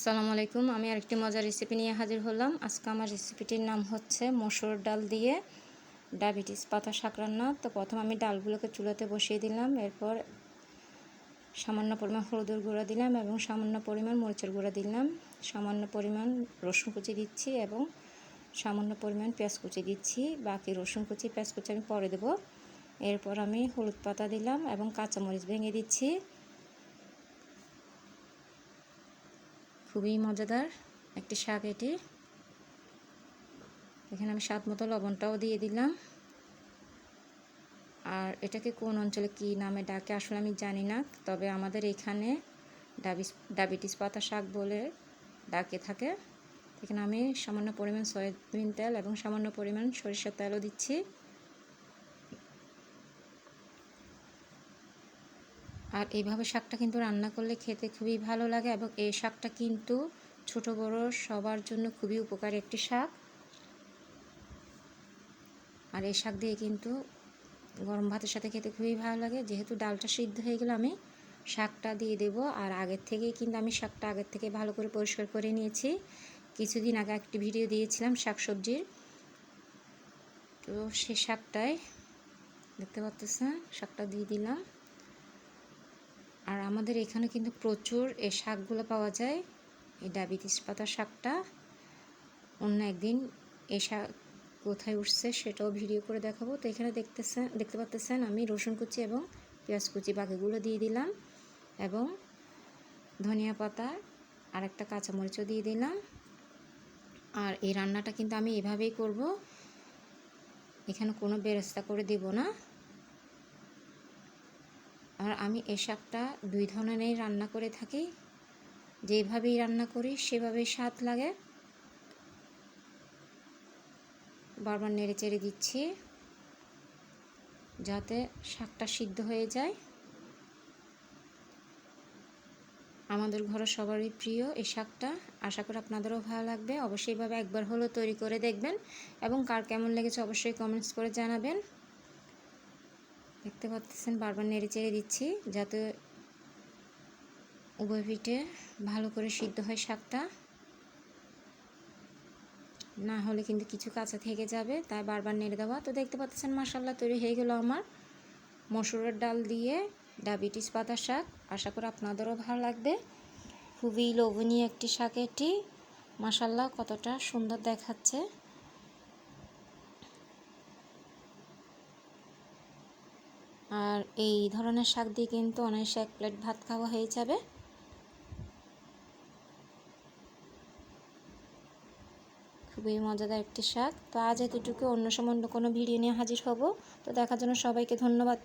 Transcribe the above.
আসসালামু আলাইকুম। আমি আরেকটি মজার রেসিপি নিয়ে হাজির হলাম। আজকে আমার রেসিপিটির নাম হচ্ছে মসুর ডাল দিয়ে ডায়াবেটিস, পাতা শাক রান্না। তো প্রথম আমি ডালগুলোকে চুলাতে বসিয়ে দিলাম। এরপর সামান্য পরিমাণ হলুদের গুঁড়া দিলাম এবং সামান্য পরিমাণ মরিচের গুঁড়া দিলাম। সামান্য পরিমাণ রসুন কুচি দিচ্ছি এবং সামান্য পরিমাণ পেঁয়াজ কুচি দিচ্ছি। বাকি রসুন কুচি, পেঁয়াজ কুচি আমি পরে দেবো। এরপর আমি হলুদ পাতা দিলাম এবং কাঁচামরিচ ভেঙে দিচ্ছি। খুবই মজাদার একটি শাক এটি। এখানে আমি স্বাদ মতো লবণটাও দিয়ে দিলাম। আর এটাকে কোন অঞ্চলে কি নামে ডাকে আসলে আমি জানি না, তবে আমাদের এখানে ডাবিস, ডায়াবেটিস পাতা শাক বলে ডাকে থাকে। এখানে আমি সামান্য পরিমাণ সয়াবিন তেল এবং সামান্য পরিমাণ সরিষার তেলও দিচ্ছি। আর এইভাবে শাকটা কিন্তু রান্না করলে খেতে খুবই ভালো লাগে এবং এই শাকটা কিন্তু ছোট, বড়, সবার জন্য খুবই উপকারী একটি শাক। আর এই শাক দিয়ে কিন্তু গরম ভাতের সাথে খেতে খুবই ভালো লাগে। যেহেতু ডালটা সিদ্ধ হয়ে গেলে, আমি শাকটা দিয়ে দেব। আর আগের থেকেই কিন্তু আমি শাকটা আগের থেকে ভালো করে পরিষ্কার করে নিয়েছি। কিছুদিন আগে একটি ভিডিও দিয়েছিলাম শাক সবজির। তো সে শাকটাই দেখতে পাচ্ছেন শাকটা দিয়ে দিলাম। আর আমাদের এখানে কিন্তু প্রচুর এই শাকগুলো পাওয়া যায়। এই ডায়াবেটিস পাতা শাকটা। অন্য একদিন এই শাক কোথায় উঠছে সেটাও ভিডিও করে দেখাবো। তো এখানে দেখতেছেন, দেখতে পাচ্তেছেন আমি রসুন কুচি এবং পেঁয়াজ কুচি বাকিগুলো দিয়ে দিলাম এবং ধনিয়া পাতা আর একটা কাঁচামরিচও দিয়ে দিলাম। আর এই রান্নাটা কিন্তু আমি এভাবেই করব। এখানে কোনো বেরেস্তা করে দেব না। আর আমি এ শাকটা দুই ধরনেরই রান্না করে থাকি। যেভাবেই রান্না করি, সেভাবেই স্বাদ লাগে। বারবার নেড়ে চেড়ে দিচ্ছি, যাতে শাকটা সিদ্ধ হয়ে যায়। আমাদের ঘরে সবারই প্রিয় এই শাকটা। আশা করি আপনাদেরও ভালো লাগবে। অবশ্যই এভাবে একবার হলেও তৈরি করে দেখবেন। এবং কার কেমন লেগেছে অবশ্যই কমেন্টস করে জানাবেন। দেখতে পাচ্ছেন, বারবার নেড়ে চেড়ে দিচ্ছি যাতে উভয় পিঠে ভালো করে সিদ্ধ হয় শাকটা। না হলে কিন্তু কিছু কাঁচা থেকে যাবে, তাই বারবার নেড়ে দেওয়া। তো দেখতে পাচ্ছেন মাসাল্লাহ তৈরি হয়ে গেল আমার মসুরের ডাল দিয়ে ডায়াবেটিস পাতা শাক। আশা করি আপনাদেরও ভালো লাগবে। খুবই লোভনীয় একটি শাক এটি। মাসাল্লাহ কতটা সুন্দর দেখাচ্ছে। আর এই ধরনের শাক দিয়ে কিন্তু অনায়াসে এক প্লেট ভাত খাওয়া হয়ে যাবে। খুবই মজাদার একটি শাক। তো আজ এতটুকু। অন্য সময় অন্য কোনো ভিডিও নিয়ে হাজির হব। তো দেখার জন্য সবাইকে ধন্যবাদ।